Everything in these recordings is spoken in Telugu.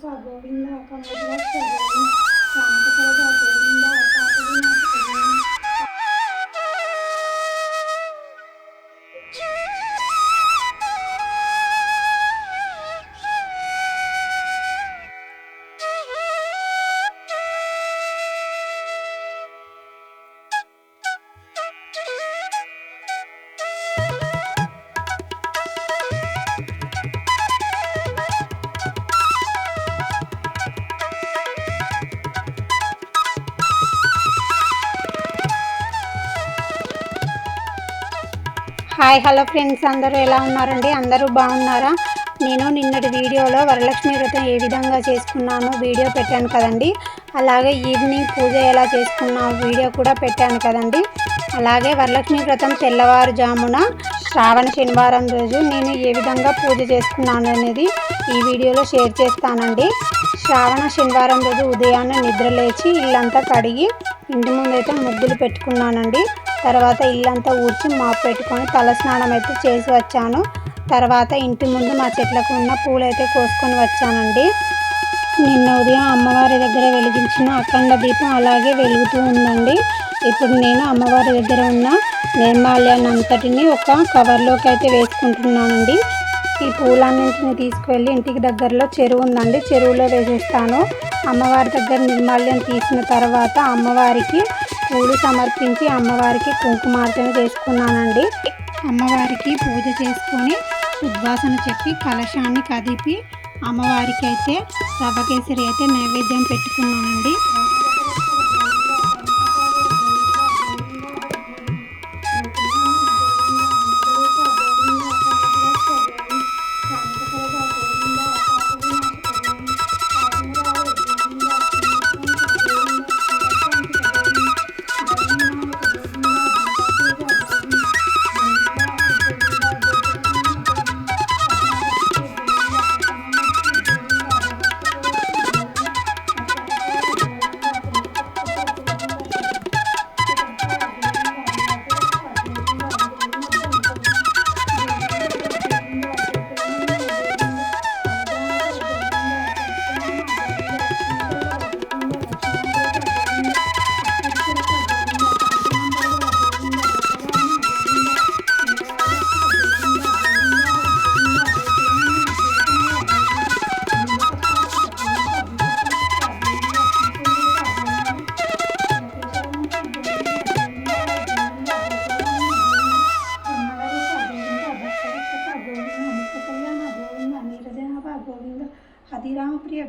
స్వరూప గోవింద కమలక్ష గోవింద కామకసరద హాయ్ హలో ఫ్రెండ్స్ అందరూ ఎలా ఉన్నారండి? అందరూ బాగున్నారా? నేను నిన్నటి వీడియోలో వరలక్ష్మి వ్రతం ఏ విధంగా చేసుకున్నానో వీడియో పెట్టాను కదండి. అలాగే ఈవినింగ్ పూజ ఎలా చేసుకున్నా వీడియో కూడా పెట్టాను కదండి. అలాగే వరలక్ష్మి వ్రతం తెల్లవారుజామున శ్రావణ శనివారం రోజు నేను ఏ విధంగా పూజ చేసుకున్నాను అనేది ఈ వీడియోలో షేర్ చేస్తానండి. శ్రావణ శనివారం రోజు ఉదయాన్నే నిద్ర లేచి ఇల్లంతా కడిగి ఇంటి ముందైతే ముగ్గులు పెట్టుకున్నానండి. తర్వాత ఇల్లంతా ఊడ్చి మాపు పెట్టుకొని తలస్నానం అయితే చేసి వచ్చాను. తర్వాత ఇంటి ముందు మా చెట్లకు ఉన్న పూలైతే కోసుకొని వచ్చానండి. నిన్న ఉదయం అమ్మవారి దగ్గర వెలిగించిన అఖండ దీపం అలాగే వెలుగుతూ ఉందండి. ఇప్పుడు నేను అమ్మవారి దగ్గర ఉన్న నిర్మాల్యాన్ని అంతటిని ఒక కవర్లోకి అయితే వేసుకుంటున్నానండి. ఈ పూలన్నింటిని తీసుకువెళ్ళి ఇంటికి దగ్గరలో చెరువు ఉందండి. చెరువులో వేసేస్తాను. అమ్మవారి దగ్గర నిర్మాల్యం తీసిన తర్వాత అమ్మవారికి పూలు సమర్పించి అమ్మవారికి కుంకుమార్చన చేసుకున్నానండి. అమ్మవారికి పూజ చేసుకొని ఉద్వాసన చెప్పి కలశాన్ని కదిపి అమ్మవారికి అయితే రవ్వకేసరి అయితే నైవేద్యం పెట్టుకున్నానండి.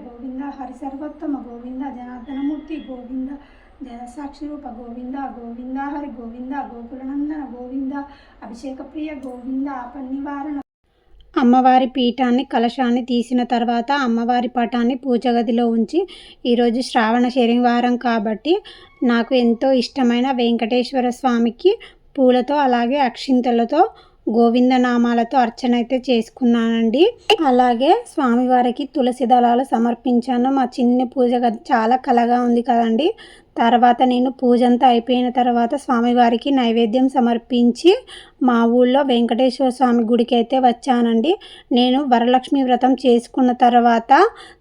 గోవింద హరిసర్వోత్తమ గోవింద జనార్దనమూర్తి గోవింద జనసాక్షి రూప గోవింద గోవింద హరి గోవింద గోకులనందన గోవింద అభిషేక ప్రియ గోవింద ఆపన్నివారణ అమ్మవారి పీఠాన్ని కలశాన్ని తీసిన తర్వాత అమ్మవారి పటాన్ని పూజగదిలో ఉంచి ఈరోజు శ్రావణ శనివారం కాబట్టి నాకు ఎంతో ఇష్టమైన వెంకటేశ్వర స్వామికి పూలతో అలాగే అక్షింతలతో గోవింద నామాలతో అర్చన అయితే చేసుకున్నానండి. అలాగే స్వామివారికి తులసి దళాలు సమర్పించాను. మా చిన్ని పూజ చాలా కలగా ఉంది కదండి. తర్వాత నేను పూజ అంతా అయిపోయిన తర్వాత స్వామివారికి నైవేద్యం సమర్పించి మా ఊళ్ళో వెంకటేశ్వర స్వామి గుడికి అయితే వచ్చానండి. నేను వరలక్ష్మి వ్రతం చేసుకున్న తర్వాత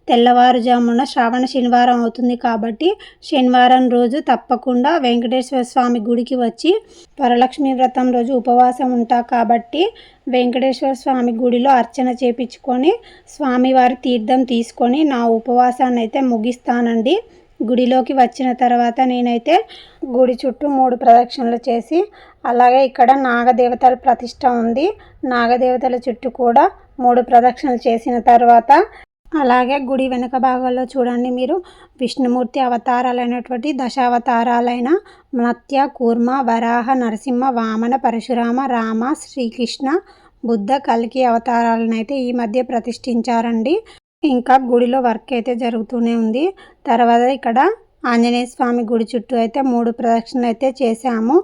తెల్లవారుజామున శ్రావణ శనివారం అవుతుంది కాబట్టి శనివారం రోజు తప్పకుండా వెంకటేశ్వర స్వామి గుడికి వచ్చి వరలక్ష్మి వ్రతం రోజు ఉపవాసం ఉంటా కాబట్టి వెంకటేశ్వర స్వామి గుడిలో అర్చన చేపించుకొని స్వామివారి తీర్థం తీసుకొని నా ఉపవాసాన్ని అయితే ముగిస్తానండి. గుడిలోకి వచ్చిన తర్వాత నేనైతే గుడి చుట్టూ మూడు ప్రదక్షిణలు చేసి అలాగే ఇక్కడ నాగదేవతల ప్రతిష్ట ఉంది. నాగదేవతల చుట్టూ కూడా మూడు ప్రదక్షిణలు చేసిన తర్వాత అలాగే గుడి వెనుక భాగంలో చూడండి మీరు విష్ణుమూర్తి అవతారాలైనటువంటి దశావతారాలైన మత్య కూర్మ వరాహ నరసింహ వామన పరశురామ రామ శ్రీకృష్ణ బుద్ధ కల్కి అవతారాలను అయితే ఈ మధ్య ప్రతిష్ఠించారండి. ఇంకా గుడిలో వర్క్ అయితే జరుగుతూనే ఉంది. తర్వాత ఇక్కడ ఆంజనేయ స్వామి గుడి చుట్టూ అయితే మూడు ప్రదక్షిణలు అయితే చేశాము.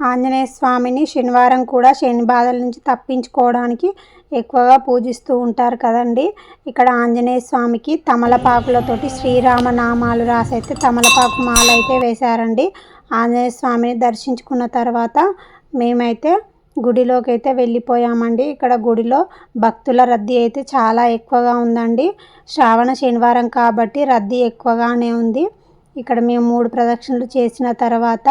ఆంజనేయ స్వామిని శనివారం కూడా శని బాధల నుంచి తప్పించుకోవడానికి ఎక్కువగా పూజిస్తూ ఉంటారు కదండి. ఇక్కడ ఆంజనేయ స్వామికి తమలపాకులతోటి శ్రీరామ నామాలు రాసి అయితే తమలపాకు మాల అయితే వేశారండి. ఆంజనేయ స్వామిని దర్శించుకున్న తర్వాత మేమైతే గుడిలోకి అయితే వెళ్ళిపోయామండి. ఇక్కడ గుడిలో భక్తుల రద్దీ అయితే చాలా ఎక్కువగా ఉందండి. శ్రావణ శనివారం కాబట్టి రద్దీ ఎక్కువగానే ఉంది. ఇక్కడ మేము మూడు ప్రదక్షిణలు చేసిన తర్వాత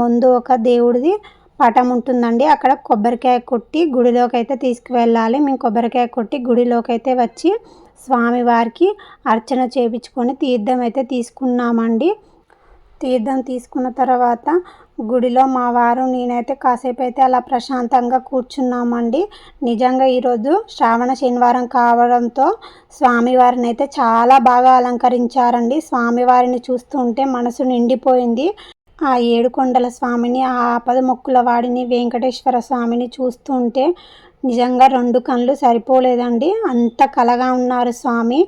ముందు ఒక దేవుడిది పటం ఉంటుందండి. అక్కడ కొబ్బరికాయ కొట్టి గుడిలోకి అయితే తీసుకువెళ్ళాలి. మేము కొబ్బరికాయ కొట్టి గుడిలోకి అయితే వచ్చి స్వామివారికి అర్చన చేయించుకొని తీర్థం అయితే తీసుకున్నామండి. తీర్థం తీసుకున్న తర్వాత గుడిలో మా వారు నేనైతే కాసేపు అయితే అలా ప్రశాంతంగా కూర్చున్నామండి. నిజంగా ఈరోజు శ్రావణ శనివారం కావడంతో స్వామివారిని అయితే చాలా బాగా అలంకరించారండి. స్వామివారిని చూస్తుంటే మనసు నిండిపోయింది. ఆ ఏడుకొండల స్వామిని ఆ ఆపద మొక్కుల వాడిని వెంకటేశ్వర స్వామిని చూస్తుంటే నిజంగా రెండు కళ్ళు సరిపోలేదండి. అంత కలగా ఉన్నారు స్వామి.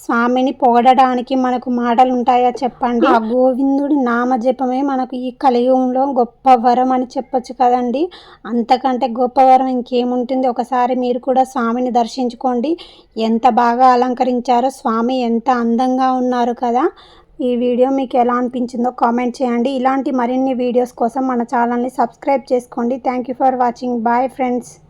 స్వామిని పొగడడానికి మనకు మాటలు ఉంటాయా చెప్పండి? ఆ గోవిందుడి నామజపమే మనకు ఈ కలియుగంలో గొప్ప వరం అని చెప్పొచ్చు కదండి. అంతకంటే గొప్ప వరం ఇంకేముంటుంది? ఒకసారి మీరు కూడా స్వామిని దర్శించుకోండి. ఎంత బాగా అలంకరించారో స్వామి ఎంత అందంగా ఉన్నారు కదా. ఈ వీడియో మీకు ఎలా అనిపించిందో కామెంట్ చేయండి. ఇలాంటి మరిన్ని వీడియోస్ కోసం మన ఛానల్ని సబ్స్క్రైబ్ చేసుకోండి. Thank you for watching. Bye friends.